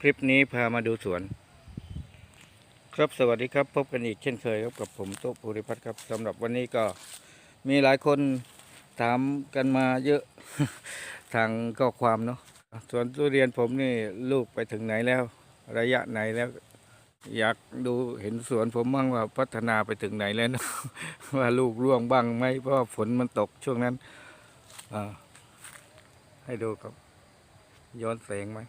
คลิปนี้พามาดูสวน ครับสวัสดีครับ พบกันอีกเช่นเคยครับกับผมโต๊ะภูริพัฒน์ครับสำหรับวันนี้ก็มีหลายคนถามกันมาเยอะ ทางข้อความเนาะสวนทุเรียนผมนี่ลูกไปถึงไหนแล้ว ระยะไหนแล้ว อยากดูเห็นสวนผมบ้างว่าพัฒนาไปถึงไหนแล้วนะว่าลูกร่วงบ้างไหมเพราะฝนมันตกช่วงนั้นอ่าให้ดูครับย้อนแสงไหม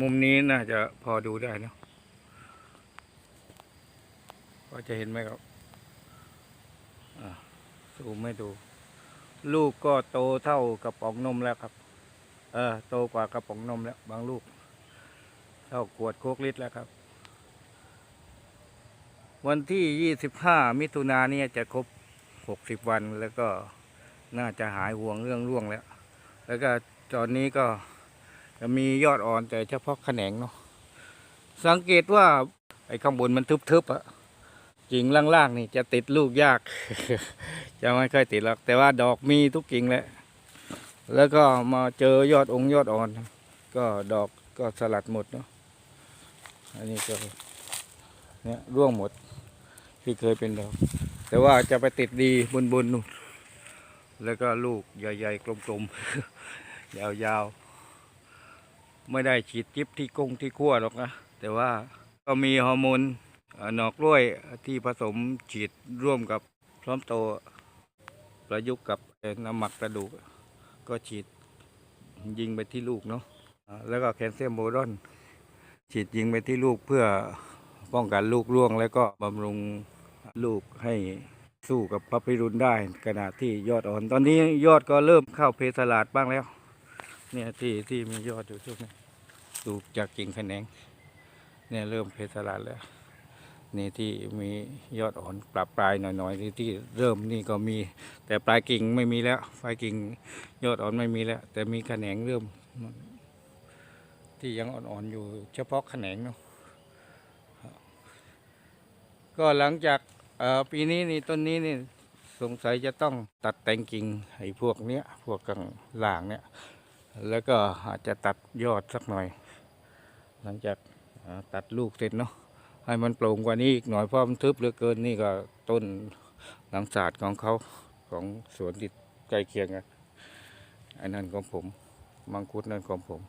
มุมนี้น่าจะพอดูได้เนอะก็จะเห็นไหมครับอ่าซูมไม่ดู ลูกก็โตเท่ากระป๋องนมแล้วครับ เออ โตกว่ากระป๋องนมแล้ว บางลูก เท่าขวดโคกลิตรแล้วครับ วันที่25มิถุนาเนี่ยจะครบ60วันแล้วก็น่าจะหายห่วงเรื่องร่วงแล้ว แล้วก็ตอนนี้ก็ จะมียอดอ่อนแต่เฉพาะแขนงเนาะสังเกตว่าไอ้ข้างบนมันทึบๆอะกิ่งล่างๆนี่จะติดลูกยาก จะไม่ค่อยติดหรอกแต่ว่าดอกมีทุกกิ่งแหละ แล้วก็มาเจอยอดองค์ยอดอ่อน ก็ดอกก็สลัดหมดเนาะอันนี้ก็เนี่ยร่วงหมดที่เคยเป็นดอก แต่ว่าจะไปติดดีบนบนๆนู่นแล้วก็ลูกใหญ่ๆกลมๆยาวๆ ไม่ได้ฉีดจิ๊บที่กงที่ขั้วหรอกนะ แต่ว่าก็มีฮอร์โมนหนอกกล้วยที่ผสมฉีดร่วมกับพร้อมโตประยุกต์กับน้ำหมักกระดูก ก็ฉีดยิงไปที่ลูกเนาะแล้วก็แคลเซียมโบรอนฉีดยิงไปที่ลูกเพื่อป้องกันลูกร่วง แล้วก็บำรุงลูกให้สู้กับพับพิรุนได้ขณะที่ยอดอ่อน ตอนนี้ยอดก็เริ่มเข้าเพสลาดบ้างแล้ว เนี่ยที่ที่มียอดอยู่ช่วงนี้ดูจากกิ่งแขนงเนี่ยเริ่มเพสลาดแล้วนี่ที่มียอดอ่อนปรับปลายหน่อยๆที่ที่เริ่มนี่ก็มี แต่ปลายกิ่งไม่มีแล้วปลายกิ่งยอดอ่อนไม่มีแล้ว แต่มีแขนงเริ่ม ที่ยังอ่อนๆอยู่ เฉพาะแขนงเนาะก็หลังจากปีนี้นี่ต้นนี้นี่สงสัยจะต้องตัดแต่งกิ่งไอ้พวกเนี้ยพวกกลางล่างเนี้ย แล้วก็อาจจะตัดยอดสักหน่อย หลังจากตัดลูกเสร็จเนาะให้มันโปร่งกว่านี้อีกหน่อยเพราะมันทึบเหลือเกินนี่ก็ต้นหลังศาสตร์ของเขาของสวนติดใกล้เคียงกันอันนั้นของผมมังคุดนั่นของผม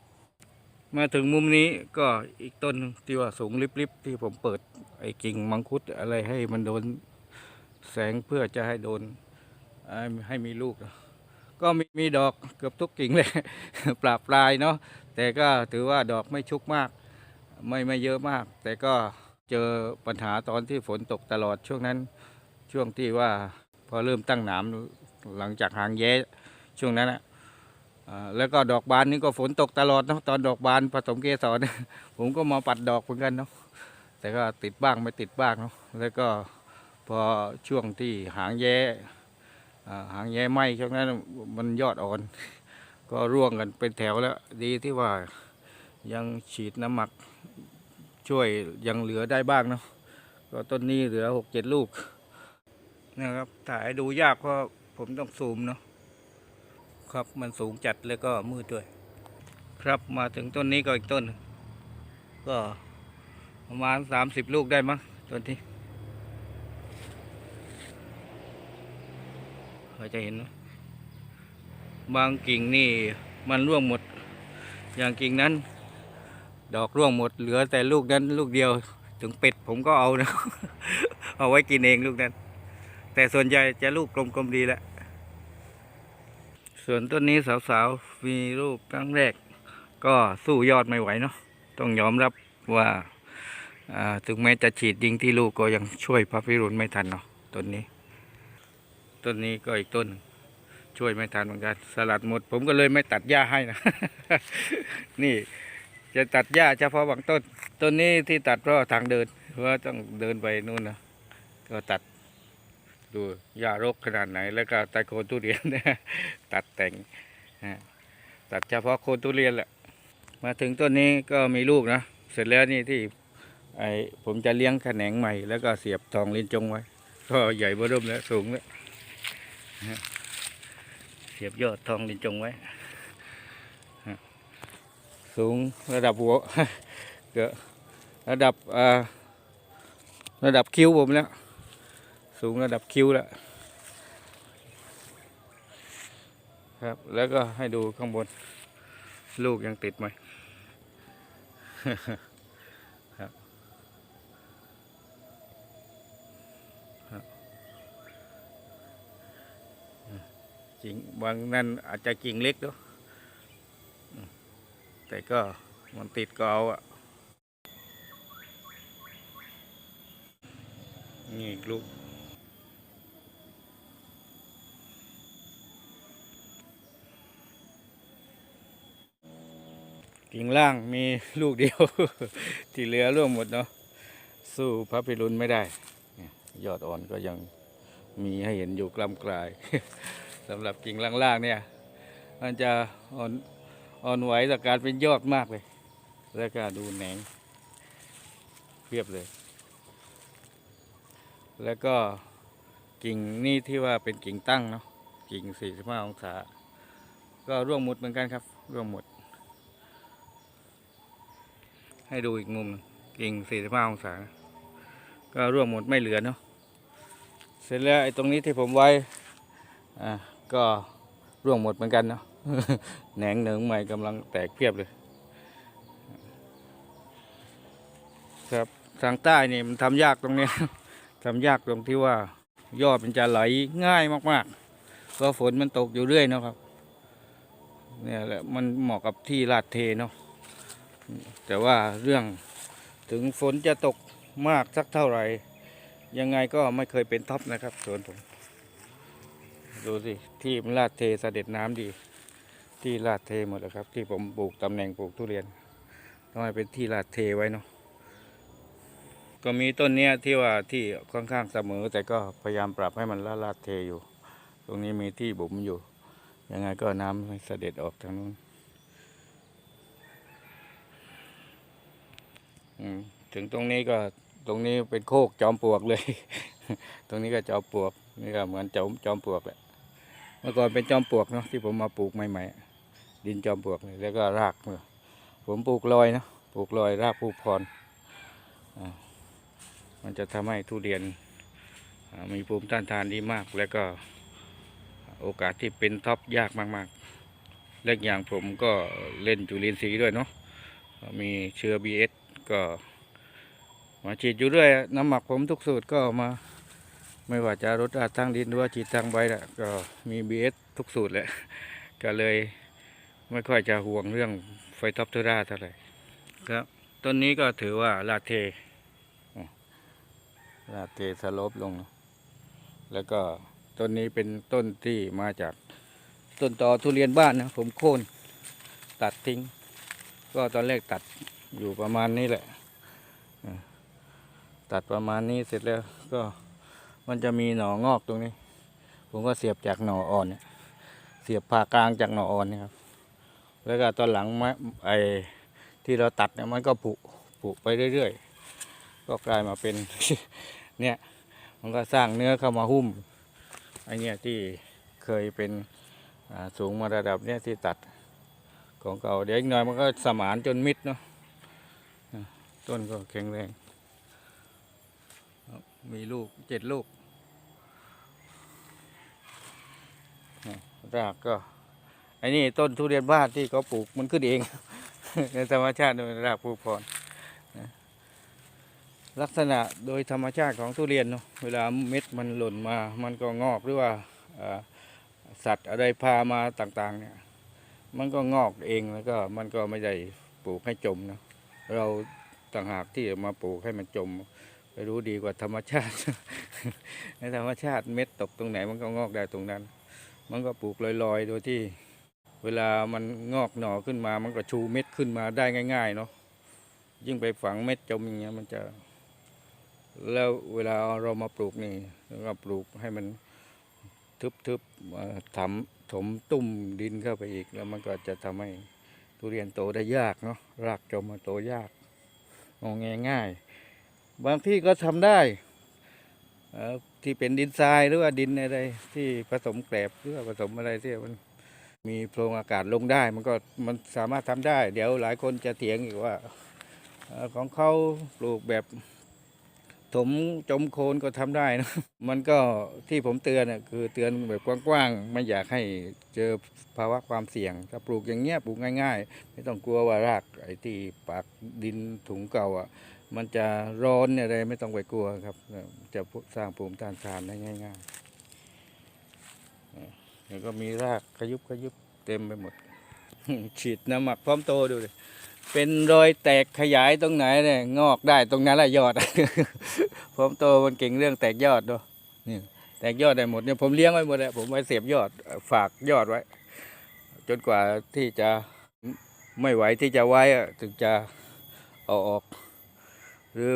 มาถึงมุมนี้ก็อีกต้นที่ว่าสูงลิบๆที่ผมเปิดไอ้กิ่งมังคุดอะไรให้มันโดนแสงเพื่อจะให้โดนให้มีลูก ก็มีมีดอกเกือบทุกกิ่งเลยปราบปลายเนาะแต่ก็ถือว่าดอกไม่ชุกมาก ไม่ไม่เยอะมาก แต่ก็เจอปัญหาตอนที่ฝนตกตลอดช่วงนั้นช่วงที่ว่าพอเริ่มตั้งหนามหลังจากหางแย้ช่วงนั้นอะแล้วก็ดอกบานนี่ก็ฝนตกตลอดเนาะตอนดอกบานผสมเกสรผมก็มาปัดดอกเหมือนกันเนาะแต่ก็ติดบ้างไม่ติดบ้างเนาะแล้วก็พอช่วงที่หางแย้อ่ หางแย้ไหมช่วงนั้นมันยอดอ่อน ก็ร่วงกันเป็นแถวแล้ว ดีที่ว่ายังฉีดน้ำหมักช่วยยังเหลือได้บ้างเนาะก็ต้นนี้เหลือหกเจ็ดลูกนะครับถ่ายดูยากเพราะผมต้องซูมเนาะครับมันสูงจัดแล้วก็มืดด้วย ครับมาถึงต้นนี้ก็อีกต้น ก็ประมาณสามสิบลูกได้มั้งต้นที่ เราจะเห็น บางกิ่งนี่มันร่วงหมด อย่างกิ่งนั้น ดอกร่วงหมด เหลือแต่ลูกนั้นลูกเดียว ถึงเป็ดผมก็เอานะ เอาไว้กินเองลูกนั้น แต่ส่วนใหญ่จะลูกกลมๆดีแหละ ส่วนต้นนี้สาวๆ มีลูกครั้งแรก ก็สู้ยอดไม่ไหวเนาะ ต้องยอมรับว่าอ่าถึงแม้จะฉีดยิงที่ลูกก็ยังช่วยพระพิรุณไม่ทันเนาะต้นนี้ ต้นนี้ก็อีกต้น ช่วยไม่ทันเหมือนกัน สลัดหมด ผมก็เลยไม่ตัดหญ้าให้นะ นี่ จะตัดหญ้าเฉพาะบางต้น ต้นนี้ที่ตัดเพราะทางเดินเพราะต้องเดินไปนู่นนะก็ตัดดูหญ้ารกขนาดไหน แล้วก็ใต้โคนทุเรียนตัดแต่งตัดเฉพาะโคนทุเรียนแหละมาถึงต้นนี้ก็มีลูกนะ เสร็จแล้วนี่ที่ไอผมจะเลี้ยงแขนงใหม่ แล้วก็เสียบทองลิ้นจงไว้ ก็ใหญ่เบ้อเริ่มแล้วสูงแล้ว เสียบยอดทองลินจงไว้ สูงระดับหัวเกือระดับระดับคิ้วผมแล้ว สูงระดับคิ้วแล้วครับ แล้วก็ให้ดูข้างบน ลูกยังติดไหม ครับครับ กิ่งบางนั่นอาจจะกิ่งเล็กเนาะอืมแต่ก็มันติดก็เอาอะนี่อีกลูกกิ่งล่างมีลูกเดียว ที่เหลือร่วงหมดเนาะสู้พระพิรุณไม่ได้ ยอดอ่อนก็ยังมีให้เห็นอยู่กลำกลาย สำหรับกิ่งล่างๆเนี่ย มันจะอ่อนอ่อนไหวต่อการเป็นยอดมากเลย แล้วก็ดูแหนงเพียบเลย แล้วก็กิ่งนี่ที่ว่าเป็นกิ่งตั้งเนาะกิ่ง 45 องศา ก็ร่วงหมดเหมือนกันครับ ร่วงหมด ให้ดูอีกมุมหนึ่งกิ่ง 45 องศา ก็ร่วงหมดไม่เหลือเนาะเสร็จแล้วไอ้ตรงนี้ที่ผมไว้อ่า ก็ร่วงหมดเหมือนกันเนาะแหนงเหนิงใหม่กำลังแตกเพียบเลย ครับทางใต้นี่มันทำยากตรงเนี้ยทำยากตรงที่ว่ายอดมันจะไหลง่ายมากๆก็ฝนมันตกอยู่เรื่อยเนาะครับ เนี่ยแหละมันเหมาะกับที่ลาดเทเนาะแต่ว่าเรื่องถึงฝนจะตกมากสักเท่าไหร่ ยังไงก็ไม่เคยเป็นท็อปนะครับสวนผม ดูสิ ที่มันลาดเทเสด็จน้ำดี ที่ลาดเทหมดแล้วครับ ที่ผมปลูกตำแหน่งปลูกทุเรียนต้องให้เป็นที่ลาดเทไว้เนาะก็มีต้นเนี้ยที่ว่าที่ค่อนข้างเสมอ แต่ก็พยายามปรับให้มันลาดลาดเทอยู่ ตรงนี้มีที่บุ๋มอยู่ ยังไงก็น้ำเสด็จออกทางนู้นถึงตรงนี้ก็ตรงนี้เป็นโคกจอมปลวกเลย ตรงนี้ก็จอมปลวกนี่ก็เหมือนจอมจอมปลวกแหละ เมื่อก่อนเป็นจอมปลวกเนาะที่ผมมาปลูกใหม่ๆ ดินจอมปลวกเลยแล้วก็รากเนี่ยผมปลูกลอยเนาะปลูกลอยรากปลูกพรอ่ามันจะทำให้ทุเรียนมีภูมิต้านทานดีมาก แล้วก็โอกาสที่เป็นท็อปยากมากๆ และอกอย่างผมก็เล่นจุลินทรีย์ด้วยเนาะมีเชื้อ BS ก็มาฉีดอยู่เรื่อยน้ำหมักผมทุกสูตรก็เอามา ไม่ว่าจะรดอาทางดินหรือว่าฉีดทางใบแหละก็มี BS ทุกสูตรแหละ ก็เลยไม่ค่อยจะห่วงเรื่องไฟท็อปเทอร่าเท่าไหร่ครับต้นนี้ก็ถือว่าลาเทลาเทสลปลง แล้วก็ต้นนี้เป็นต้นที่มาจากต้นตอทุเรียนบ้านนะผมโค่นตัดทิ้ง ก็ตอนแรกตัดอยู่ประมาณนี้แหละ ตัดประมาณนี้เสร็จแล้วก็ มันจะมีหน่องอกตรงนี้ ผมก็เสียบจากหน่ออ่อนเนี่ยเสียบผ่ากลางจากหน่ออ่อนนี่ครับแล้วก็ตอนหลังไม้ไอ้ที่เราตัดเนี่ยมันก็ผุผุไปเรื่อยๆ ก็กลายมาเป็นเนี่ยมันก็สร้างเนื้อเข้ามาหุ้มไอเนี่ยที่เคยเป็นสูงมาระดับเนี้ยที่ตัดของเก่าเดี๋ยวอีกหน่อยมันก็สมานจนมิดเนาะต้นก็แข็งแรง มีลูกเจ็ดลูกอะ รากก็ไอ้นี่ต้นทุเรียนบ้านที่เขาปลูกมันขึ้นเอง ในธรรมชาติโดยรากผูพรนะลักษณะโดยธรรมชาติของทุเรียนเนาะเวลาเม็ดมันหล่นมา มันก็งอกหรือว่าสัตว์อะไรพามาต่างๆ เนี่ย มันก็งอกเองแล้วก็มันก็ไม่ได้ปลูกให้จมนะเราต่างหากที่มาปลูกให้มันจมไปรู้ดีกว่าธรรมชาติ ในธรรมชาติเม็ดตกตรงไหนมันก็งอกได้ตรงนั้น มันก็ปลูกลอยๆ โดยที่เวลามันงอกหน่อขึ้นมา มันก็ชูเม็ดขึ้นมาได้ง่าย ๆ เนาะ ยิ่งไปฝังเม็ดจมอย่างเงี้ยมันจะ แล้วเวลาเรามาปลูกนี่เราก็ปลูกให้มันทึบๆเอ่อถมถมตุ้มดินเข้าไปอีก แล้วมันก็จะทำให้ทุเรียนโตได้ยากเนาะ รากจมมาโตยากงอแงง่าย บางที่ก็ทำได้ ที่เป็นดินทรายหรือว่าดินอะไรที่ผสมแกลบหรือว่าผสมอะไรที่มันมีโพรงอากาศลงได้ มันก็มันสามารถทำได้ เดี๋ยวหลายคนจะเถียงอีกว่าอของเขาปลูกแบบถมจมโคนก็ทำได้นะ มันก็ที่ผมเตือนน่ะคือเตือนแบบกว้างๆ ไม่อยากให้เจอภาวะความเสี่ยง ถ้าปลูกอย่างเงี้ยปลูกง่าย ๆ ไม่ต้องกลัวว่ารากไอ้ที่ปากดินถุงเก่าอะ มันจะร้อนอะไรไม่ต้องไปกลัวครับ จะสร้างภูมิต้านทานได้ง่ายๆแล้วก็มีรากขยุบขยุบเต็มไปหมด ฉีดน้ำหมักพร้อมโตดูเลยเป็นรอยแตกขยายตรงไหนเนี่ยงอกได้ตรงนั้นแหละยอดพร้อมโตมันเก่งเรื่องแตกยอดด้วยนี่แตกยอดได้หมดเนี่ยผมเลี้ยงไว้หมดแล้วผมไว้เสียบยอดฝากยอดไว้ จนกว่าที่จะไม่ไหวที่จะไว้ถึงจะเอาออก หรือ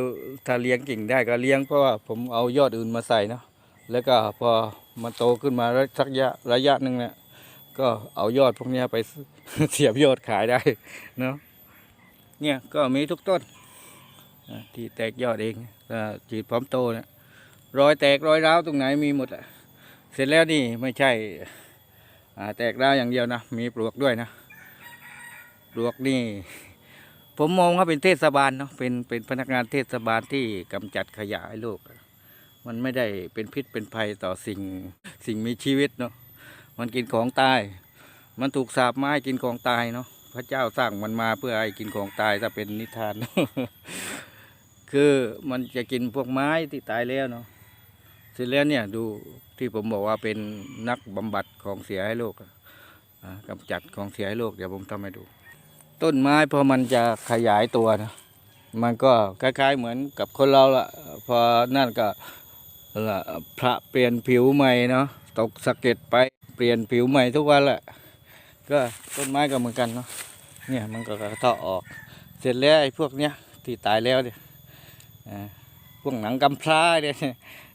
ถ้าเลี้ยงกิ่งได้ก็เลี้ยงเพราะว่าผมเอายอดอื่นมาใส่เนาะแล้วก็พอมันโตขึ้นมาสักระยะระยะหนึ่งเนี่ยก็เอายอดพวกนี้ไปเสียบยอดขายได้เนาะเนี่ยก็มีทุกต้นที่แตกยอดเองถ้าฉีดพร้อมโตเนี่ยรอยแตกรอยร้าวตรงไหนมีหมดอะเสร็จแล้วนี่ไม่ใช่แตกร้าวอย่างเดียวนะมีปลวกด้วยนะปลวกนี่ ผมมองว่าเป็นเทศบาลเนาะเป็นเป็นพนักงานเทศบาลที่กำจัดขยะให้โลก มันไม่ได้เป็นพิษเป็นภัยต่อสิ่งสิ่งมีชีวิตเนาะมันกินของตาย มันถูกสาบไม้กินของตายเนาะพระเจ้าสร้างมันมาเพื่อให้กินของตายถ้าเป็นนิทาน คือมันจะกินพวกไม้ที่ตายแล้วเนาะเสร็จแล้วเนี่ยดูที่ผมบอกว่าเป็นนักบำบัดของเสียให้โลกอะอ่ากำจัดของเสียให้โลกเดี๋ยวผมทำให้ดู ต้นไม้พอมันจะขยายตัวนะมันก็คล้าย ๆ เหมือนกับคนเราละพอนั่นก็ละพระเปลี่ยนผิวใหม่เนาะตกสะเก็ดไปเปลี่ยนผิวใหม่ทุกวันแหละก็ต้นไม้ก็เหมือนกันเนาะเนี่ยมันก็กระเทาะออก เสร็จแล้วไอ้พวกเนี้ยที่ตายแล้วเนี่ยอ่าพวกหนังกำพร้าเนี่ย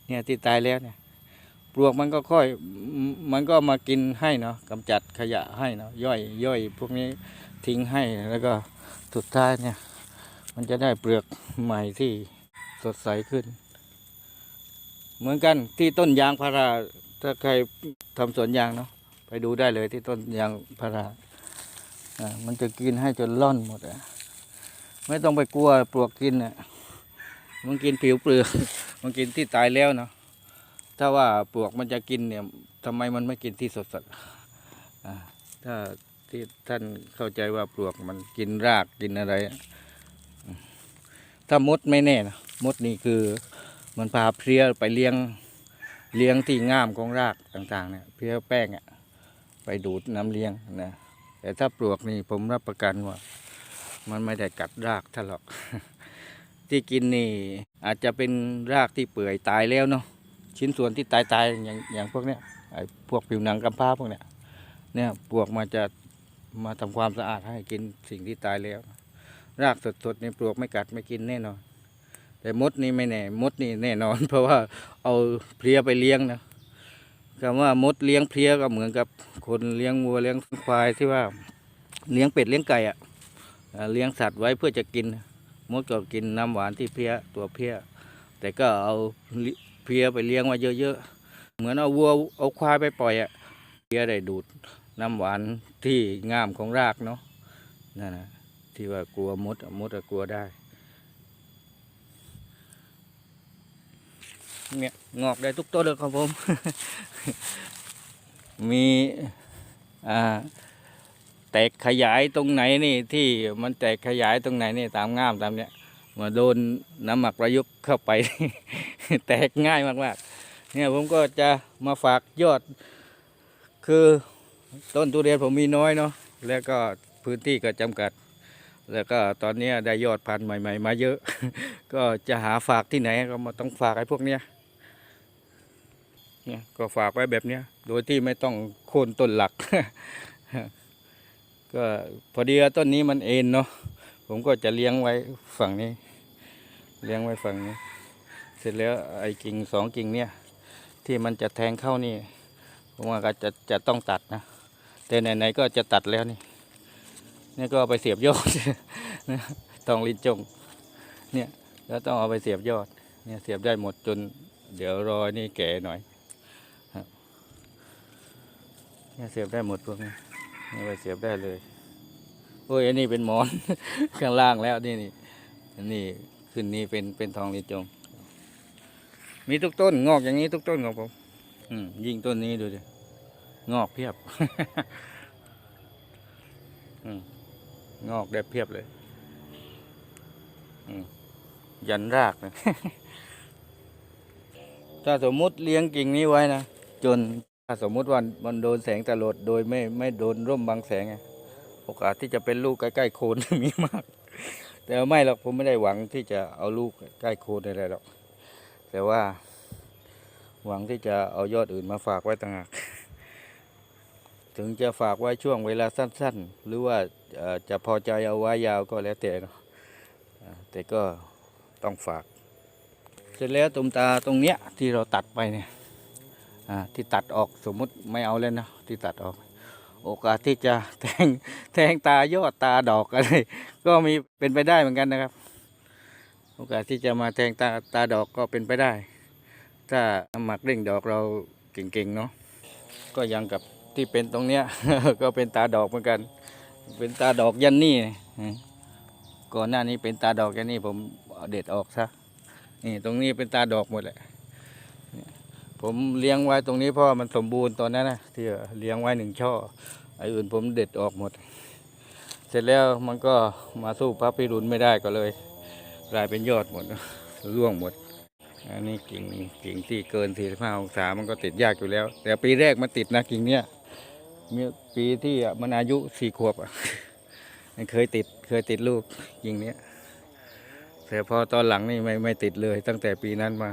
เนี่ยที่ตายแล้วเนี่ยปลวกมันก็ค่อยมันก็มากินให้เนาะกำจัดขยะให้เนาะย่อยย่อยพวกนี้ ทิ้งให้แล้วก็สุดท้ายเนี่ย มันจะได้เปลือกใหม่ที่สดใสขึ้น เหมือนกันที่ต้นยางพาราถ้าใครทำสวนยางเนาะไปดูได้เลยที่ต้นยางพาราอ่ามันจะกินให้จนล่อนหมดอะไม่ต้องไปกลัวปลวกกินอะมันกินผิวเปลือก มันกินที่ตายแล้วเนาะถ้าว่าปลวกมันจะกินเนี่ยทำไมมันไม่กินที่สดๆอ่าถ้า ที่ท่านเข้าใจว่าปลวกมันกินรากกินอะไร ถ้ามดไม่แน่นะมดนี่คือมันพาเพลี้ยไปเลี้ยงเลี้ยงที่ง่ามของรากต่างๆเนี่ยเพลี้ยแป้งอะไปดูดน้ำเลี้ยงนะแต่ถ้าปลวกนี่ผมรับประกันว่า มันไม่ได้กัดรากท่าหรอก ที่กินนี่ อาจจะเป็นรากที่เปื่อยตายแล้วเนาะชิ้นส่วนที่ตายๆอย่างอย่างพวกเนี้ยไอ้พวกผิวหนังกำพร้าพวกเนี้ยเนี่ยปลวกมาจะ มาทำความสะอาดให้กินสิ่งที่ตายแล้ว รากสดๆในปลวกไม่กัดไม่กินแน่นอน แต่มดนี่ไม่แน่มดนี่แน่นอน เพราะว่าเอาเพลียไปเลี้ยงนะคำว่ามดเลี้ยงเพลียก็เหมือนกับคนเลี้ยงวัวเลี้ยงควายที่ว่าเลี้ยงเป็ดเลี้ยงไก่อะอะเลี้ยงสัตว์ไว้เพื่อจะกินมดก็กินน้ำหวานที่เพลียตัวเพลียแต่ก็เอาเพลียไปเลี้ยงไว้เยอะๆเหมือนเอาวัวเอาควายไปปล่อยอะเพลียได้ดูด น้ำหวานที่งามของรากเนาะนั่นนะที่ว่ากลัวมดมดอะกลัวได้ เนี่ยงอกได้ทุกต้นเลยครับผม มีอ่าแตกขยายตรงไหนนี่ที่มันแตกขยายตรงไหนนี่ตามง่ามตามเนี้ยมาโดนน้ำหมักประยุกต์เข้าไป แตกง่ายมากๆเนี่ยผมก็จะมาฝากยอดคือ ต้นทุเรียนผมมีน้อยเนาะแล้วก็พื้นที่ก็จำกัด แล้วก็ตอนนี้ได้ยอดพันธุ์ใหม่ๆ มาเยอะ ก็จะหาฝากที่ไหนก็มาต้องฝากไอ้พวกเนี้ยเนี่ยก็ฝากไว้แบบเนี้ยโดยที่ไม่ต้องโค่นต้นหลัก ก็พอดีต้นนี้มันเอ็นเนาะผมก็จะเลี้ยงไว้ฝั่งนี้ เลี้ยงไว้ฝั่งนี้ เสร็จแล้วไอ้กิ่งสองกิ่งเนี่ยที่มันจะแทงเข้านี่ผมว่าก็จะจะต้องตัดนะ แต่ไหนๆก็จะตัดแล้วนี่นี่ก็เอาไปเสียบยอดนะทองลิ้นจง เนี่ยแล้วต้องเอาไปเสียบยอด เนี่ยเสียบได้หมดจน เดี๋ยวรอยนี่แก่หน่อยเนี่ยเสียบได้หมดพวกนี้นี่ไปเสียบได้เลยโอ้ยอันนี้เป็นหมอนข้างล่างแล้วนี่นี่อันนี้ขึ้นนี้เป็นเป็นทองลินจง มีทุกต้นงอกอย่างนี้ทุกต้นของผมอืมยิงต้นนี้ดูดิ งอกเพียบงอกได้เพียบเลยยันรากนะถ้าสมมุติเลี้ยงกิ่งนี้ไว้นะจนถ้าสมมุติว่ามันโดนแสงตลอดโดยไม่ไม่โดนร่มบังแสงโอกาสที่จะเป็นลูกใกล้ๆโคนมีมาก แต่ไม่หรอกผมไม่ได้หวังที่จะเอาลูกใกล้โคนอะไรหรอก แต่ว่า หวังที่จะเอายอดอื่นมาฝากไว้ต่างหาก ถึงจะฝากไว้ช่วงเวลาสั้น ๆ หรือว่าจะพอใจเอาไว้ยาวก็แล้วแต่นะแต่ก็ต้องฝาก เสร็จแล้วตุมตาตรงเนี้ยที่เราตัดไปเนี่ยที่ตัดออกสมมุติไม่เอาแล้วนะที่ตัดออก โอกาสที่จะแทงแทงตายอดตาดอกอะไรก็มีเป็นไปได้เหมือนกันนะครับ โอกาสที่จะมาแทงตาตาดอกก็เป็นไปได้ ถ้าหมักเร่งดอกเราเก่งๆเนาะก็ยังกับ ที่เป็นตรงเนี้ย ก็เป็นตาดอกเหมือนกัน เป็นตาดอกยันนี่ก่อนหน้านี้เป็นตาดอกยันนี่ผมเด็ดออกซะนี่ตรงนี้เป็นตาดอกหมดแหละผมเลี้ยงไว้ตรงนี้เพราะมันสมบูรณ์ตอนนั้นนะที่เลี้ยงไว้หนึ่งช่อไอ้อื่นผมเด็ดออกหมด เสร็จแล้วมันก็มาสู้พระพิรุณไม่ได้ก็เลยกลายเป็นยอดหมดร่วงหมดอันนี้กิ่งกิ่งที่เกิน 45 องศามันก็ติดยากอยู่แล้ว แต่ปีแรกมันติดนะกิ่งเนี้ย ปีที่มันอายุสี่ขวบอะมันเคยติดเคยติดลูกกิ่งเนี้ยแต่พอตอนหลังนี่ไม่ไม่ติดเลย ตั้งแต่ปีนั้นมา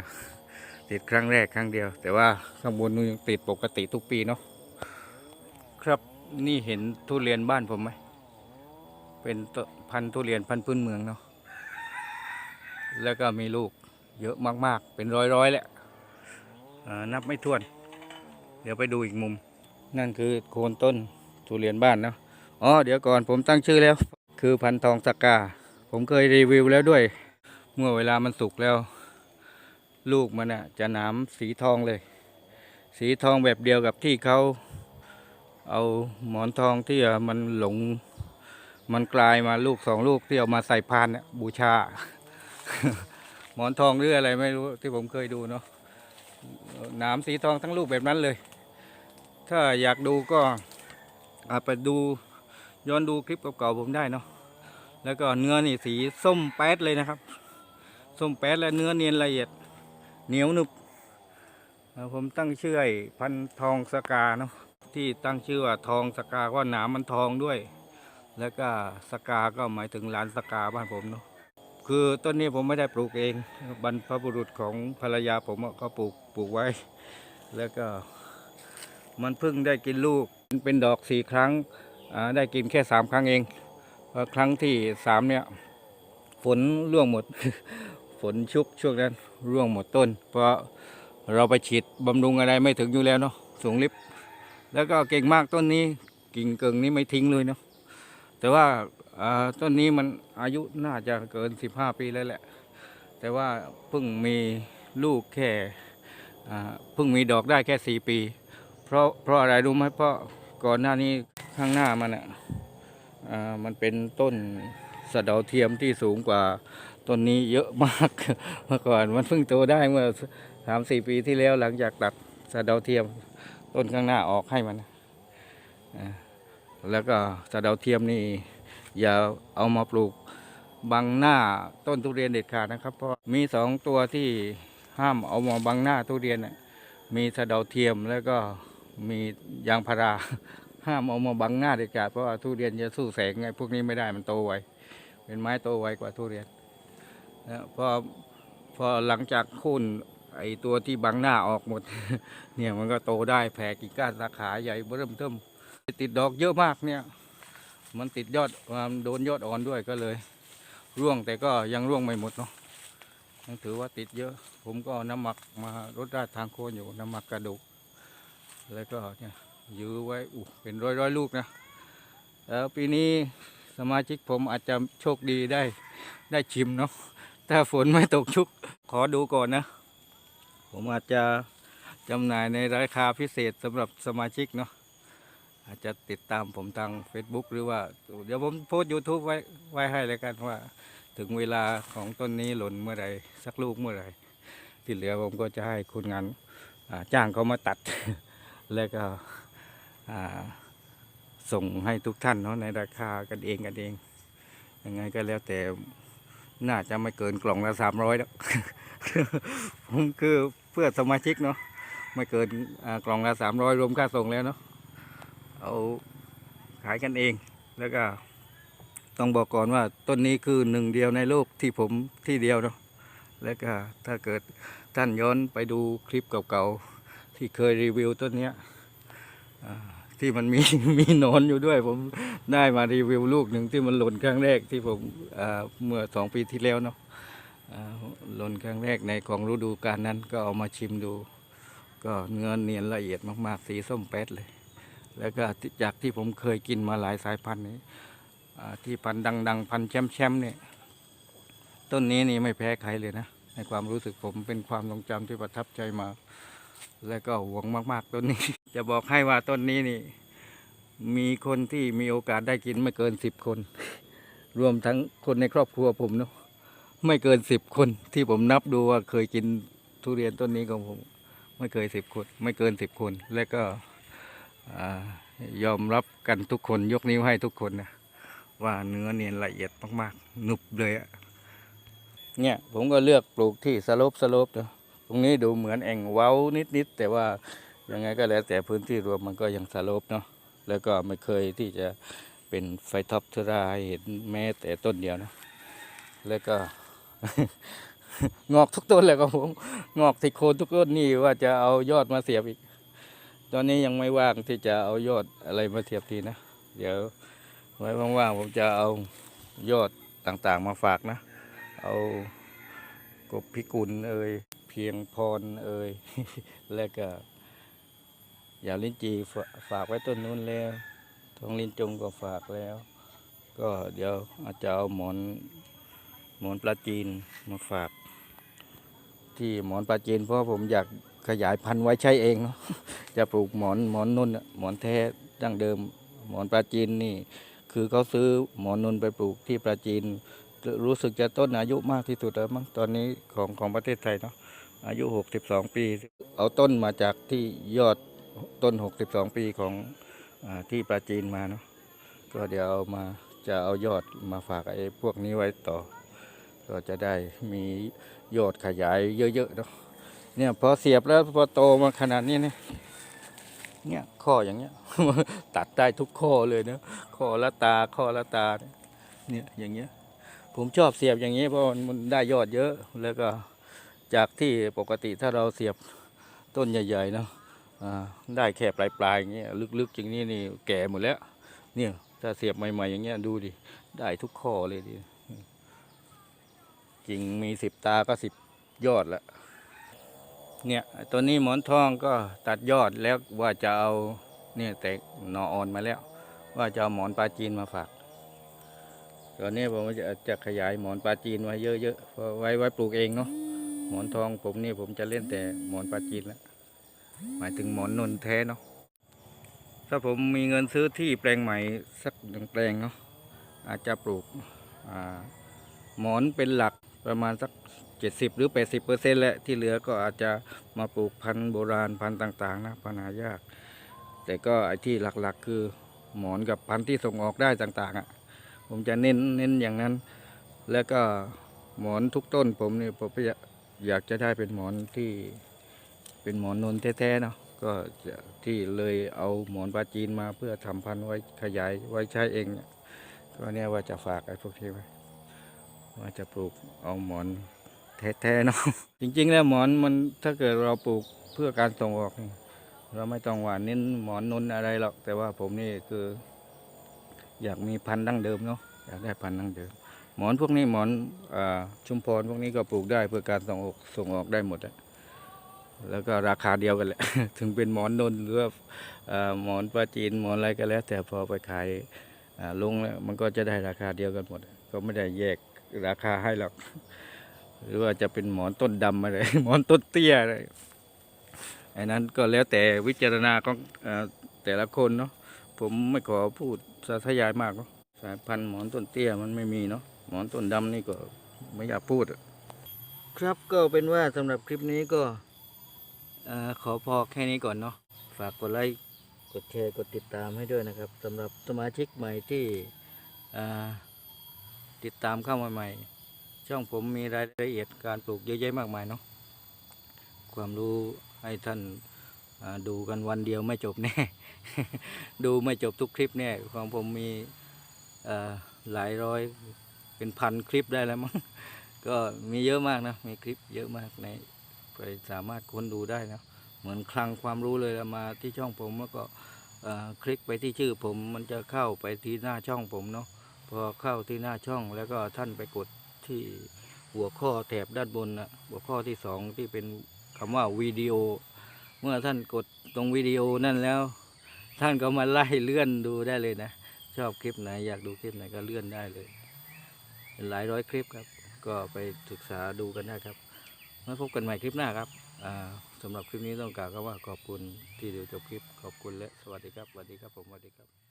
ติดครั้งแรกครั้งเดียว แต่ว่าข้างบนนู้นยังติดปกติทุกปีเนาะครับนี่เห็นทุเรียนบ้านผมไหมเป็นพันธุ์ทุเรียนพันธุ์พื้นเมืองเนาะแล้วก็มีลูกเยอะมากๆ เป็นร้อยๆแหละนับไม่ถ้วน เดี๋ยวไปดูอีกมุม นั่นคือโคนต้นทุเรียนบ้านเนาะอ๋อเดี๋ยวก่อนผมตั้งชื่อแล้ว คือพันทองสกกา ผมเคยรีวิวแล้วด้วย เมื่อเวลามันสุกแล้ว ลูกมันอะจะหนามสีทองเลย สีทองแบบเดียวกับที่เขาเอาหมอนทองที่มันหลง มันกลายมาลูกสองลูกที่เอามาใส่พานเนี่ยบูชา หมอนทองหรืออะไรไม่รู้ที่ผมเคยดูเนาะหนามสีทองทั้งลูกแบบนั้นเลย ถ้าอยากดูก็อาจไปดูย้อนดูคลิปเก่าๆผมได้เนาะแล้วก็เนื้อนี่สีส้มแป๊ดเลยนะครับส้มแป๊ดและเนื้อเนียนละเอียดเหนียวหนึบผมตั้งชื่อไอ้พันทองสกาเนาะที่ตั้งชื่อว่าทองสกาก็หนามมันทองด้วย แล้วก็สกาก็หมายถึงลานสกาบ้านผมเนาะคือต้นนี้ผมไม่ได้ปลูกเอง บรรพบุรุษของภรรยาผมอะเขาปลูกปลูกไว้ แล้วก็ มันเพิ่งได้กินลูก เป็นดอกสี่ครั้งได้กินแค่สามครั้งเอง ครั้งที่สามเนี่ยฝนร่วงหมด ฝนชุกช่วงนั้นร่วงหมดต้น เพราะเราไปฉีดบำรุงอะไรไม่ถึงอยู่แล้วเนาะสูงลิฟต์แล้วก็เก่งมากต้นนี้กิ่งเกิงนี้ไม่ทิ้งเลยเนาะแต่ว่าต้นนี้มันอายุน่าจะเกิน 15 ปีแล้วแหละ แต่ว่าเพิ่งมีลูกแค่เพิ่งมีดอกได้แค่ 4 ปี เพราะเพราะอะไรรู้ไหมเพราะก่อนหน้านี้ข้างหน้ามันอะอ่ามันเป็นต้นสะเดาเทียมที่สูงกว่าต้นนี้เยอะมากเมื่อก่อนมันเพิ่งโตได้เมื่อสามสี่ปีที่แล้วหลังจากตัดสะเดาเทียมต้นข้างหน้าออกให้มันอ่าแล้วก็สะเดาเทียมนี่อย่าเอามาปลูกบังหน้าต้นทุเรียนเด็ดขาดนะครับ เพราะมีสองตัวที่ห้ามเอามาบังหน้าทุเรียนมีสะเดาเทียมแล้วก็ มียางพารา ห้ามเอามาบังหน้าเด็ดขาดเพราะว่าทุเรียนจะสู้แสงไงพวกนี้ไม่ได้มันโตไวเป็นไม้โตไวกว่าทุเรียนนะพอพอหลังจากโค่นไอตัวที่บังหน้าออกหมด เนี่ยมันก็โตได้แผ่กิ่งก้านสาขาใหญ่เริ่มเทิมติดดอกเยอะมากเนี่ย มันติดยอดโดนยอดอ่อนด้วยก็เลย ร่วงแต่ก็ยังร่วงไม่หมดเนาะยังถือว่าติดเยอะ ผมก็น้ำหมักมารดราดทางโคนอยู่น้ำหมักกระดูก แล้วก็เนี่ยยื้อไว้อู้เป็นร้อยร้อยลูกนะแล้วปีนี้สมาชิกผมอาจจะโชคดีได้ได้ชิมเนาะถ้าฝนไม่ตกชุก ขอดูก่อนนะ ผมอาจจะจำหน่ายในราคาพิเศษสำหรับสมาชิกเนาะอาจจะติดตามผมทาง Facebook หรือว่า เดี๋ยวผมโพสต์ YouTube ไว้ไว้ให้เลยกันว่า ถึงเวลาของต้นนี้หล่นเมื่อไรสักลูกเมื่อไรที่เหลือผมก็จะให้คุณงานจ้างเขามาตัด แล้วก็ส่งให้ทุกท่านเนาะในราคากันเองกันเองยังไงก็แล้วแต่น่าจะไม่เกินกล่องละสามร้อยแล้วผมคือเพื่อสมาชิกเนาะไม่เกินกล่องละสามร้อยรวมค่าส่งแล้วเนาะเอาขายกันเองแล้วก็ต้องบอกก่อนว่าต้นนี้คือหนึ่งเดียวในโลกที่ผมที่เดียวเนาะแล้วก็ถ้าเกิดท่านย้อนไปดูคลิปเก่าๆ ที่เคยรีวิวต้นนี้ที่มันมีมีนอนอยู่ด้วย ผมได้มารีวิวลูกหนึ่งที่มันหล่นครั้งแรกที่ผมเมื่อสองปีที่แล้วเนาะหล่นครั้งแรกในของฤดูกาลนั้นก็เอามาชิมดู ก็เนื้อเนียนละเอียดมากๆสีส้มแป๊ดเลย แล้วก็จากที่ผมเคยกินมาหลายสายพันธุ์นี้ที่พันธุ์ดัง ๆ พันธุ์แชมป์ๆเนี่ยต้นนี้นี่ไม่แพ้ใครเลยนะในความรู้สึกผมเป็นความทรงจำที่ประทับใจมา และก็หวงมาก ๆต้นนี้ จะบอกให้ว่าต้นนี้นี่ มีคนที่มีโอกาสได้กินไม่เกินสิบคน รวมทั้งคนในครอบครัวผมเนาะไม่เกินสิบคนที่ผมนับดูว่าเคยกินทุเรียนต้นนี้ของผม ไม่เคยสิบคน ไม่เกินสิบคน และก็ยอมรับกันทุกคนยกนิ้วให้ทุกคนนะว่าเนื้อเนียนละเอียดมากๆหนุบเลยอะเนี่ยผมก็เลือกปลูกที่สโลปสโลปนะ ตรงนี้ดูเหมือนแอ่งเว้านิดๆแต่ว่ายังไงก็แล้วแต่พื้นที่รวมมันก็ยังสลปเนาะแล้วก็ไม่เคยที่จะเป็นไฟท็อปเทราให้เห็นแม้แต่ต้นเดียวนะแล้วก็ งอกทุกต้นเลยครับผมงอกที่โคนทุกต้นนี่ว่าจะเอายอดมาเสียบอีก ตอนนี้ยังไม่ว่างที่จะเอายอดอะไรมาเสียบทีนะเดี๋ยวไว้ว่างๆผมจะเอายอดต่างๆมาฝากนะ เอากบพิกุลเอ่ย พียงพรเอ่ยแล้วก็ยาลิ้นจีฝากไว้ต้นนู้นแล้วทองลิ้นจงก็ฝากแล้ว ก็เดี๋ยวอาจจะเอาหมอนหมอนปลาจีนมาฝาก ที่หมอนปลาจีนเพราะผมอยากขยายพันธุ์ไว้ใช้เองเนาะจะปลูกหมอนหมอนนุ่นหมอนแท้ดั้งเดิม หมอนปลาจีนนี่ คือเขาซื้อหมอนนุ่นไปปลูกที่ปลาจีนรู้สึกจะต้นอายุมากที่สุดแล้วมั้งตอนนี้ของของประเทศไทยเนาะ อายุ 62 ปี เอาต้นมาจากที่ยอดต้น 62 ปีของอที่ปลาจีนมาเนาะก็เดี๋ยวเอามาจะเอายอดมาฝากไอ้พวกนี้ไว้ต่อ ก็จะได้มียอดขยายเยอะๆเนาะเนี่ยพอเสียบแล้วพอโตมาขนาดนี้เนี่ยเนี่ยข้ออย่างเงี้ย ตัดได้ทุกข้อเลยเนาะข้อละตาข้อละตาเนี่ยอย่างเงี้ย ผมชอบเสียบอย่างเนี้ยเพราะมันได้ยอดเยอะแล้วก็ จากที่ปกติถ้าเราเสียบต้นใหญ่ๆเนาะได้แค่ปลายๆอย่างเงี้ยลึกๆอย่างนี้นี่แก่หมดแล้วเนี่ยถ้าเสียบใหม่ๆอย่างเงี้ยดูดิได้ทุกข้อเลยดิกิ่งมีสิบตาก็สิบยอดละเนี่ยตัวนี้หมอนทองก็ตัดยอดแล้วว่าจะเอาเนี่ยแตกหนออ่อนมาแล้ว ว่าจะเอาหมอนปลาจีนมาฝากตอนนี้ผมจะจะขยายหมอนปลาจีนไว้เยอะๆเพราะไว้ไว้ปลูกเองเนาะ หมอนทองผมนี่ผมจะเล่นแต่หมอนปลาจีนแล้วหมายถึงหมอนนนแท้เนาะถ้าผมมีเงินซื้อที่แปลงใหม่สักหนึ่งแปลงเนาะอาจจะปลูกหมอนเป็นหลักประมาณสักเจ็ดสิบหรือแปดสิบเปอร์เซ็นต์แหละที่เหลือก็อาจจะมาปลูกพันธุ์โบราณพันธุ์ต่าง ๆ นะพันหายาก แต่ก็ไอ้ที่หลักๆ คือหมอนกับพันธุ์ที่ส่งออกได้ต่างๆอะผมจะเน้นเน้นอย่างนั้น แล้วก็หมอนทุกต้นผมนี่ผมอย อยากจะได้เป็นหมอนที่เป็นหมอนนนแท้ๆเนาะก็จะที่เลยเอาหมอนปลาจีนมาเพื่อทำพันไว้ขยายไว้ใช้เองก็เนี่ยว่าจะฝากไอ้พวกนี้ไว้ว่าจะปลูกเอาหมอนแท้ๆเนาะจริง ๆ แล้วหมอนมันถ้าเกิดเราปลูกเพื่อการส่งออก เราไม่ต้องหวานเน้นหมอนนนอะไรหรอกแต่ว่าผมนี่คือ อยากมีพันธุ์ดั้งเดิมเนาะอยากได้พันธุ์ดั้งเดิม หมอนพวกนี้หมอนอชุมพรพวกนี้ก็ปลูกได้เพื่อการส่งออกส่งออกได้หมดแล้วก็ราคาเดียวกันแหละ ถึงเป็นหมอนนนหรือว่าหมอนปลาจีนหมอนอะไรก็แล้ว แต่พอไปขายอ่าลงแล้วมันก็จะได้ราคาเดียวกันหมด ก็ไม่ได้แยกราคาให้หรอก หรือว่าจะเป็นหมอนต้นดำอะไรหมอนต้นเตี้ยอะไรอ้นั้นก็แล้วแต่วิจารณาของอแต่ละคนเนาะผมไม่ขอพูดสาธยายมากเนาะสายพันธุ์หมอนต้นเตี้ยมันไม่มีเนาะ หมอนต้นดำนี่ก็ไม่อยากพูด ครับก็เป็นว่าสำหรับคลิปนี้ก็ขอพอแค่นี้ก่อนเนาะฝากกดไลค์กดแชร์กดติดตามให้ด้วยนะครับสำหรับสมาชิกใหม่ที่ติดตามเข้ามาใหม่ ช่องผมมีรายละเอียดการปลูกเยอะแยะมากมายเนาะความรู้ให้ท่านดูกันวันเดียวไม่จบแน่ ดูไม่จบทุกคลิปเนี่ยของผมมีหลายร้อย เป็นพันคลิปได้แล้วมั้งก็มีเยอะมากนะมีคลิปเยอะมากในไปสามารถค้นดูได้นะเหมือนคลังความรู้เลยแล้วมาที่ช่องผมแล้วก็คลิกไปที่ชื่อผมมันจะเข้าไปที่หน้าช่องผมเนาะพอเข้าที่หน้าช่องแล้วก็ท่านไปกดที่หัวข้อแถบด้านบนนะหัวข้อที่สองที่เป็นคำว่าวิดีโอ เมื่อท่านกดตรงวิดีโอนั่นแล้ว ท่านก็มาไล่เลื่อนดูได้เลยนะ ชอบคลิปไหนอยากดูคลิปไหนก็เลื่อนได้เลย หลายร้อยคลิปครับ ก็ไปศึกษาดูกันได้ครับมาพบกันใหม่คลิปหน้าครับอ่าสำหรับคลิปนี้ต้องกล่าวว่าขอบคุณที่ดูจบคลิปขอบคุณและสวัสดีครับสวัสดีครับผมสวัสดีครับ